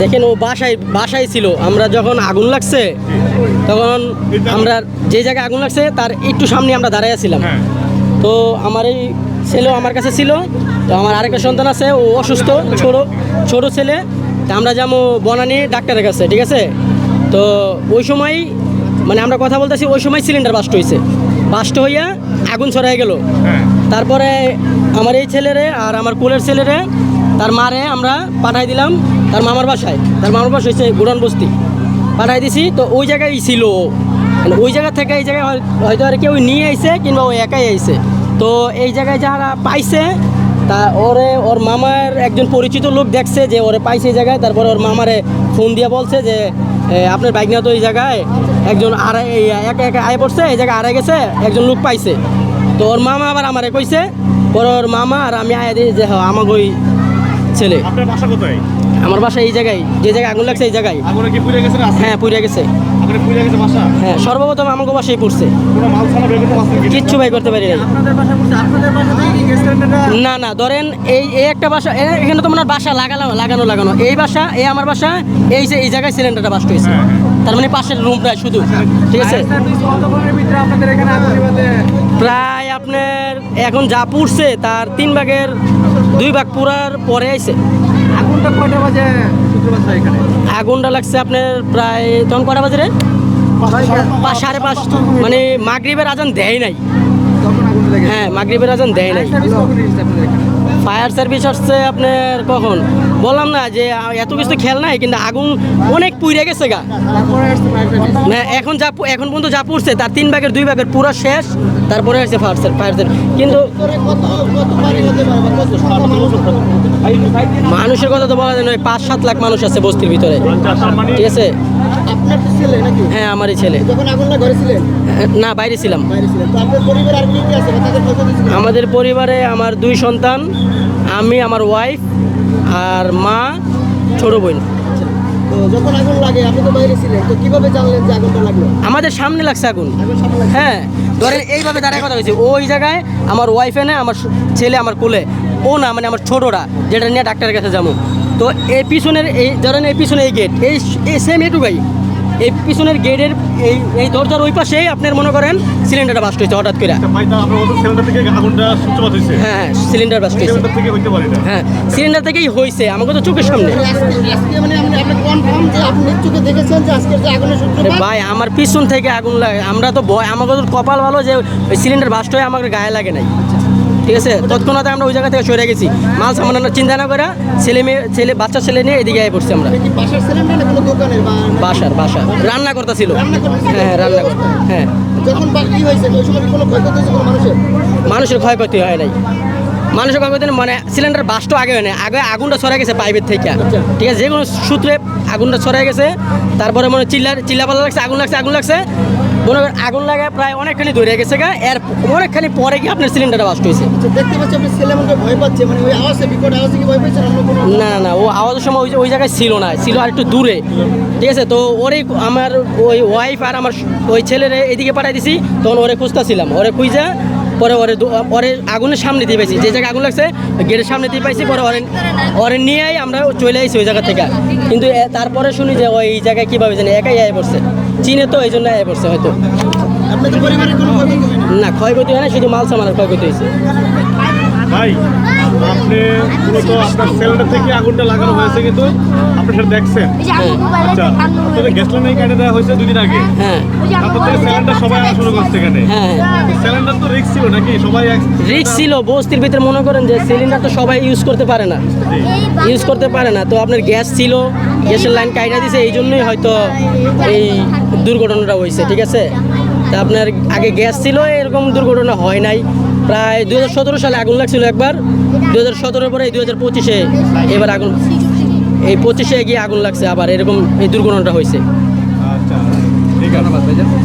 দেখেন ও বাসায় বাসায় ছিল। আমরা যখন আগুন লাগছে তখন আমরা যে জায়গায় আগুন লাগছে তার একটু সামনে আমরা দাঁড়াইয়া ছিলাম হ্যাঁ। তো আমার এই ছেলেও আমার কাছে ছিল। তো আমার আরেকটা সন্তান আছে ও অসুস্থ ছোট ছোট ছেলে। তা আমরা যাব বনানি ডাক্তারের কাছে ঠিক আছে? তো ওই সময় মানে আমরা কথা বলতেছি ওই সময় সিলিন্ডার বাস্ট হয়েছে। বাস্ট হইয়া আগুন ছড়াই গেল। হ্যাঁ। তারপরে আমার এই ছেলেরে আর আমার কোলের ছেলেরে তার মারে আমরা পাঠাই দিলাম তার মামার বাসায়। তার মামার বাসা হচ্ছে গুড়ান বস্তি। পাঠাই দিছি, তো ওই জায়গায় ছিল। মানে ওই জায়গা থেকে এই জায়গায় হয়তো আর কেউ নিয়ে আইছে কিংবা ও একাই আইছে। তো এই জায়গায় যারা পাইছে, তা ওরে ওর মামার একজন পরিচিত লোক দেখছে যে ওরে পাইছে এই জায়গায়। তারপরে ওর মামারে ফোন দিয়ে বলছে যে আপনার বাইক না তো এই জায়গায় একজন আড়াই একা একা আয় পড়ছে, এই জায়গায় আড়াই গেছে, একজন লোক পাইছে। তো ওর মামা আবার আমারে কইছে ওর মামা আর আমি আয়া দিই যে হ্যাঁ আমাকে ওই ছেলে। আপনার বাসা কোথায়? আমার বাসা এই জায়গায় যে জায়গায় আগুন লাগছে এই জায়গায়। আগুনে কি পুড়ে গেছে না হ্যাঁ পুড়ে গেছে। আগুনে পুড়ে গেছে বাসা? হ্যাঁ সর্বপ্রথম আমাকে বাসায় পড়ছে। কোনো মাল বের করতে পারছেন কিচ্ছু ভাই করতে পারি নাই। আপনাদের বাসা বলতে আপনাদের বাসা থেকে কি গ্যাস না না ধরেন এই এই একটা বাসা এখানে তো মনে বাসা লাগানো লাগানো লাগানো। এই বাসা এই আমার বাসা এই যে এই জায়গায় সিলিন্ডারটা বাস্ট হয়েছে। হ্যাঁ, তার মানে পাশের রুমটা শুধু। ঠিক আছে? প্রায় আপনার এখন যা পুড়ছে তার তিন ভাগের দুই ভাগ পুরার পরে আইছে। আগুনটা কয়টা বাজে? এখানে। আগুনটা লাগছে আপনার প্রায় তখন কটা বাজে রে? সাড়ে পাঁচ। মানে মাগরীবের আজান দেয় নাই। হ্যাঁ মাগরীবের আজান দেয় নাই। ফায়ার সার্ভিস আসছে আপনার কখন? বললাম না যে এত কিছু খেয়াল নাই কিন্তু আগুন অনেক পুড়ে গেছে গা। এখন যা এখন পর্যন্ত যা পড়ছে তার তিন ভাগের দুই ভাগের পুরো শেষ তারপরে আসছে ফায়ার ফায়ার সার্ভিস কিন্তু মানুষের কথা তো বলা যায় না পাঁচ সাত লাখ মানুষ আছে বস্তির ভিতরে। তার ঠিক আছে? হ্যাঁ আমারই ছেলে। না বাইরে ছিলাম। আমাদের পরিবারে আমার দুই সন্তান আমি আমার ওয়াইফ আর মা ছোট বোন। যখন আগুন লাগে আপনি তো বাইরে ছিলেন তো কীভাবে জানলেন যে আগুনটা লাগল? আমাদের সামনে লাগছে আগুন। হ্যাঁ ধরেন এইভাবে দাঁড়ায় কথা হয়েছে ওই জায়গায় আমার ওয়াইফে না আমার ছেলে আমার কোলে ও না মানে আমার ছোটরা যেটা নিয়ে ডাক্তারের কাছে যাব। তো এই পিছনের এই ধরেন এই পিছনে এই গেট এই এই সেম এটুকাই। এই পিছনের গেটের এই এই দরজার ওই পাশেই আপনার মনে করেন সিলিন্ডারটা বাস্ট হয়েছে হঠাৎ করে। আচ্ছা, মতো সিলিন্ডার হ্যাঁ হ্যাঁ সিলিন্ডার বাস্ট হয়েছে। সিলিন্ডার থেকে হইতে পারে না হ্যাঁ সিলিন্ডার থেকেই হয়েছে আমাকে তো চোখের সামনে। মানে আপনি আপনি কনফার্ম যে আপনি চোখে দেখেছেন যে আজকের যে আগুনের আরে সূত্রপাত ভাই আমার পিছন থেকে আগুন লাগে আমরা তো ভয় আমাকে তো কপাল ভালো যে ওই সিলিন্ডার বাস্ট হয়ে আমাকে গায়ে লাগে নাই। ঠিক আছে? তৎক্ষণাৎ আমরা ওই জায়গা থেকে সরে গেছি। মাল সামান্য চিন্তা না করে ছেলে মেয়ে ছেলে বাচ্চা ছেলে নিয়ে এদিকে আয় পড়ছি আমরা। বাসার বাসা রান্না করতা ছিল করতেছিল? হ্যাঁ রান্না করতে হ্যাঁ। মানুষের ক্ষয়ক্ষতি হয় নাই। মানুষের না, মানে সিলিন্ডার বাস্ট আগে হয় না আগে আগুনটা ছড়াই গেছে পাইপের থেকে। ঠিক আছে যে কোনো সূত্রে আগুনটা ছড়াই গেছে তারপরে মনে চিল্লার চিল্লাপালা লাগছে আগুন লাগছে আগুন লাগছে। মনে করেন আগুন লাগে প্রায় অনেকখানি ধরে গেছে গা এর অনেকখানি পরে গিয়ে আপনার সিলিন্ডারটা বাস্ট হয়েছে। দেখতে পাচ্ছি আপনি ভয় পাচ্ছে মানে ওই আওয়াজে বিকট আওয়াজে কি ভয় পাচ্ছেন না না না ও আওয়াজের সময় ওই ওই জায়গায় ছিল না ছিল আর একটু দূরে। ঠিক আছে তো ওরে আমার ওই ওয়াইফ আর আমার ওই ছেলের এদিকে পাঠাই দিছি তখন ওরে খুঁজতেছিলাম। ওরে খুঁজে পরে ওরে ওরে আগুনের সামনে দিয়ে পাইছি। যে জায়গায় আগুন লাগছে গেটের সামনে দিয়ে পাইছি পরে ওরে ওরে নিয়েই আমরা চলে আইছি ওই জায়গা থেকে। কিন্তু তারপরে শুনি যে ওই জায়গায় কীভাবে জানি একাই আয় পড়ছে। চীনে তো এই জন্য আয় পড়ছে হয়তো। হয় না? না ক্ষয়ক্ষতি হয় না শুধু মাল সামানের ক্ষয়ক্ষতি হয়েছে। ভাই আপনি মূলত আপনার সিলিন্ডার থেকে আগুনটা লাগানো হয়েছে কিন্তু আপনি সেটা দেখছেন। আচ্ছা আপনাদের গ্যাস লাইনে কেটে দেওয়া হয়েছে দুদিন আগে। হ্যাঁ। তারপর থেকে সিলিন্ডার সবাই আসা শুরু করছে এখানে। হ্যাঁ। সিলিন্ডার তো রিস্ক ছিল নাকি? সবাই রিক্স ছিল বস্তির ভিতরে মনে করেন যে সিলিন্ডার তো সবাই ইউজ করতে পারে না। ইউজ করতে পারে না। তো আপনার গ্যাস ছিল গ্যাসের লাইন কাইটা দিছে এই জন্যই হয়তো এই দুর্ঘটনাটা হয়েছে ঠিক আছে? তা আপনার আগে গ্যাস ছিল এরকম দুর্ঘটনা হয় নাই। প্রায় দুই হাজার সতেরো সালে আগুন লাগছিল একবার। দু হাজার সতেরোর পরে দু হাজার পঁচিশে এবার আগুন এই পঁচিশে গিয়ে আগুন লাগছে আবার, এরকম এই দুর্ঘটনাটা হয়েছে। ঠিক আছে।